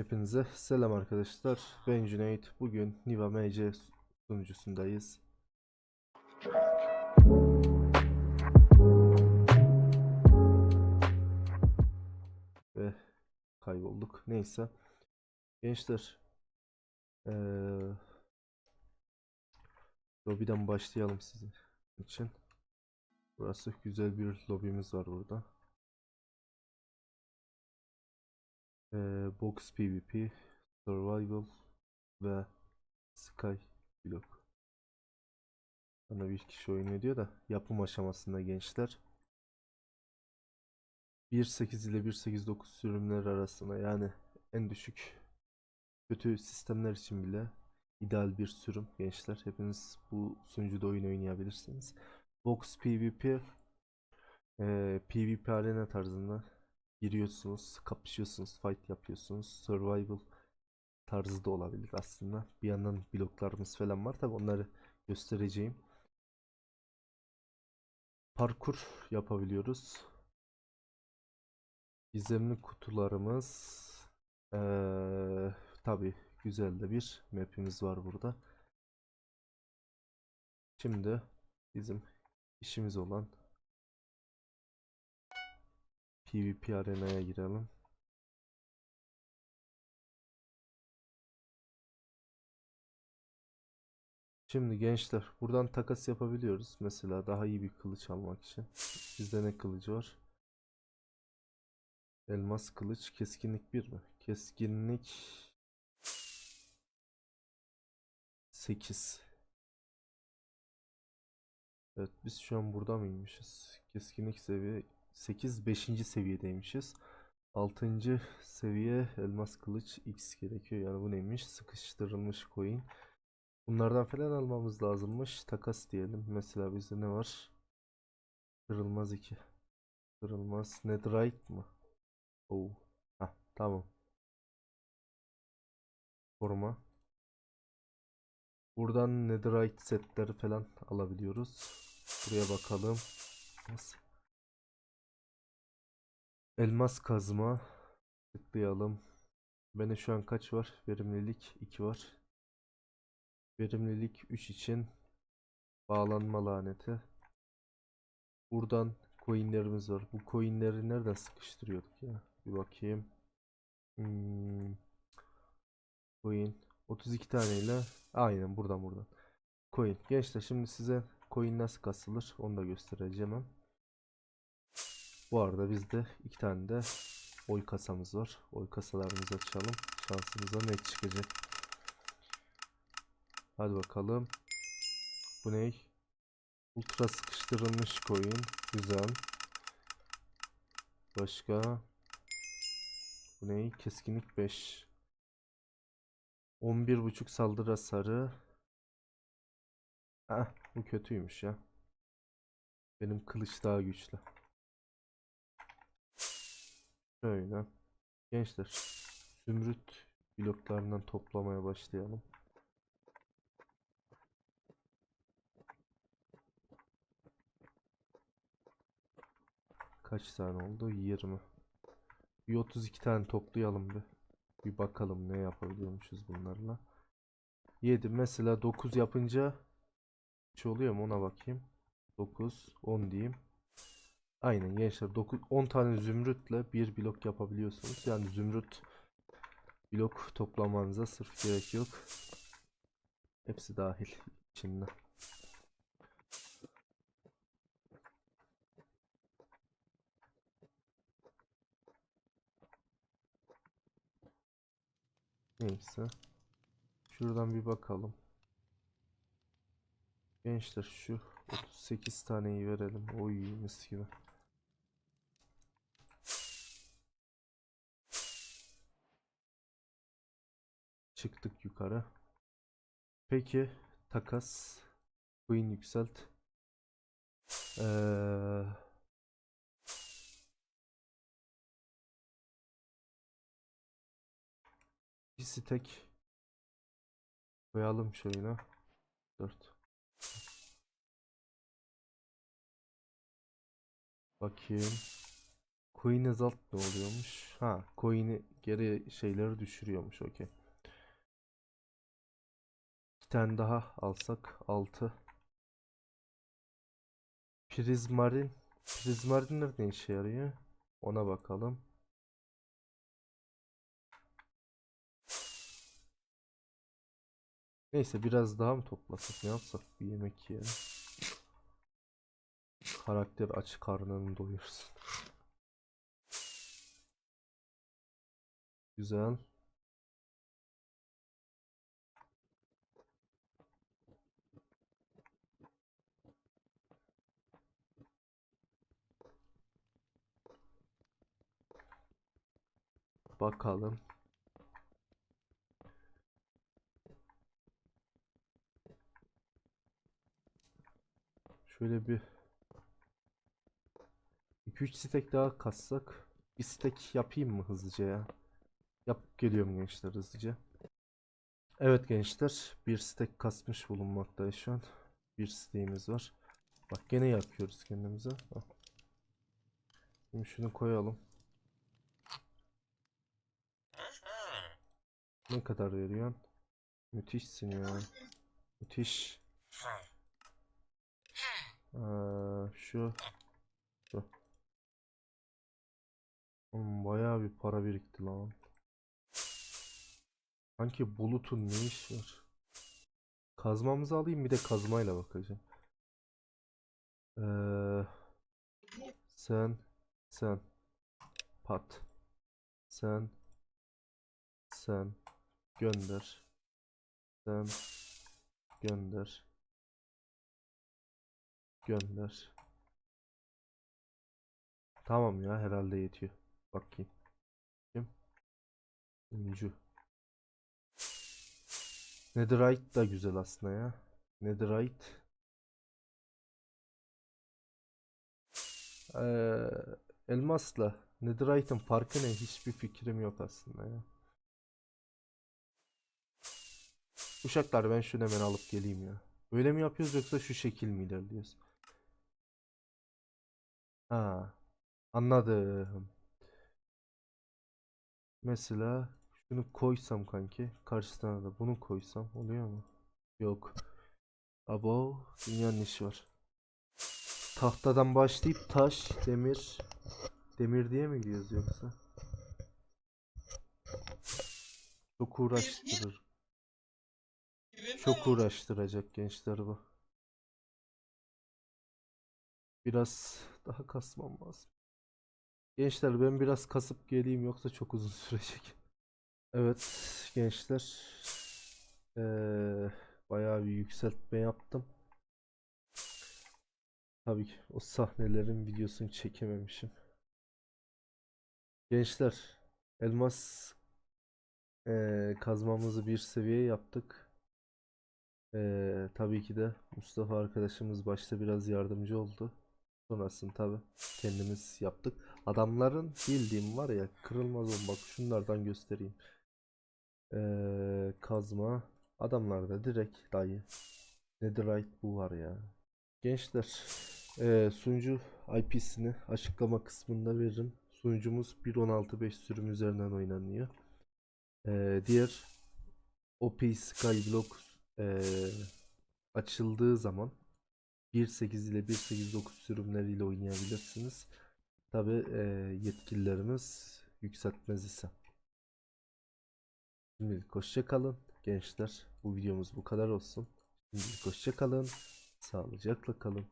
Hepinize selam arkadaşlar. Ben Cüneyt. Bugün Niva MC sunucusundayız. Ve kaybolduk. Neyse. Gençler. Eee lobiden başlayalım sizin için. Burası güzel bir lobimiz var burada. Eee, Box PvP, Survival ve Sky Block. Bana bir kişi oynuyor diyor da yapım aşamasında gençler. 1.8 ile 1.8.9 sürümler arasında yani en düşük kötü sistemler için bile ideal bir sürüm gençler. Hepiniz bu sunucuda oyun oynayabilirsiniz. Box PvP eee, PvP arena tarzında giriyorsunuz, kapışıyorsunuz, fight yapıyorsunuz. Survival tarzı da olabilir aslında. Bir yandan bloklarımız falan var tabi onları göstereceğim. Parkur yapabiliyoruz. Gizemli kutularımız eee tabi güzel de bir map'imiz var burada. Şimdi bizim işimiz olan PvP arenaya girelim. Şimdi gençler buradan takas yapabiliyoruz. Mesela daha iyi bir kılıç almak için. Bizde ne kılıcı var? Elmas kılıç keskinlik 1 mi? Keskinlik 8. Evet biz şu an burada mıymışız? Keskinlik seviye 8 5. seviyedeymişiz. 6. seviye elmas kılıç X gerekiyor. Yani bu neymiş? Sıkıştırılmış coin. Bunlardan falan almamız lazımmış. Takas diyelim. Mesela bizde ne var? Kırılmaz 2. Kırılmaz netherite mı? Oo. Hah, tamam. Koruma. Buradan netherite setleri falan alabiliyoruz. Buraya bakalım. Nasıl? Elmas kazma. Tıklayalım. Bende şu an kaç var? Verimlilik 2 var. Verimlilik 3 için bağlanma laneti. Buradan coinlerimiz var. Bu coinleri nereden sıkıştırıyorduk ya? Bir bakayım. Hmm. Coin 32 taneyle aynen buradan buradan. Coin. Gençler şimdi size coin nasıl kasılır onu da göstereceğim. Bu arada bizde iki tane de oy kasamız var. Oy kasalarımızı açalım. Şansımıza ne çıkacak? Hadi bakalım. Bu ne? Ultra sıkıştırılmış coin. Güzel. Başka. Bu ne? Keskinlik 5. 11.5 saldırı hasarı. Ah, bu kötüymüş ya. Benim kılıç daha güçlü. Şöyle. Gençler. Zümrüt bloklarından toplamaya başlayalım. Kaç tane oldu? 20. Bir 32 tane toplayalım bir. Bir bakalım ne yapabiliyormuşuz bunlarla. 7 mesela 9 yapınca hiç oluyor mu ona bakayım. 9 10 diyeyim. Aynen gençler 9 10 tane zümrütle bir blok yapabiliyorsunuz. Yani zümrüt blok toplamanıza sırf gerek yok. Hepsi dahil içinde. Neyse. Şuradan bir bakalım. Gençler şu 38 taneyi verelim. Oy mis gibi. Çıktık yukarı. Peki takas. Coin yükselt. Ee, bir stack koyalım şöyle. 4. Bakayım. Coin azalt ne oluyormuş? Ha, coin'i geri şeyleri düşürüyormuş. Okey. Tane daha alsak 6. Prizmarin. Prizmarin nerede işe yarıyor? Ona bakalım. Neyse biraz daha mı toplasak ne yapsak bir yemek yiyelim. Karakter aç karnını doyursun. Güzel. Bakalım. Şöyle bir 2-3 stek daha kassak. Bir stek yapayım mı hızlıca ya? Yapıp geliyorum gençler hızlıca. Evet gençler bir stek kasmış bulunmaktayız şu an. Bir steğimiz var. Bak gene yapıyoruz kendimize. Şimdi şunu koyalım. Ne kadar veriyorsun? Müthişsin ya. Müthiş. Aa, şu. Şu. Oğlum bayağı bir para birikti lan. Sanki bulutun ne işi var? Kazmamızı alayım bir de kazmayla bakacağım. Ee, sen sen pat sen sen gönder sen gönder gönder Tamam ya herhalde yetiyor. Bakayım. Kim? Öncü. Netherite da güzel aslında ya. Netherite. Ee, elmasla Netherite'ın farkı ne? Hiçbir fikrim yok aslında ya. Uşaklar ben şunu hemen alıp geleyim ya. Böyle mi yapıyoruz yoksa şu şekil mi ilerliyoruz? Ha, anladım. Mesela şunu koysam kanki karşısına da bunu koysam oluyor mu? Yok. Abo dünyanın işi var. Tahtadan başlayıp taş, demir, demir diye mi gidiyoruz yoksa? Çok uğraştırır. Çok uğraştıracak gençler bu. Biraz daha kasmam lazım. Gençler ben biraz kasıp geleyim yoksa çok uzun sürecek. Evet gençler. Eee bayağı bir yükseltme yaptım. Tabii ki o sahnelerin videosunu çekememişim. Gençler elmas eee, kazmamızı bir seviye yaptık. Eee, tabii ki de Mustafa arkadaşımız başta biraz yardımcı oldu. Sonrasını tabii kendimiz yaptık. Adamların bildiğim var ya kırılmaz olun bak şunlardan göstereyim. Eee, kazma. Adamlarda direkt dayı. Netherite bu var ya. Gençler eee sunucu IP'sini açıklama kısmında veririm. Sunucumuz 1.16.5 sürüm üzerinden oynanıyor. Eee, diğer OP Skyblock eee, açıldığı zaman 1.8 ile 1.8.9 sürümleriyle oynayabilirsiniz. Tabi yetkililerimiz yükseltmez ise. Şimdilik hoşça kalın gençler. Bu videomuz bu kadar olsun. Şimdilik hoşça kalın. Sağlıcakla kalın.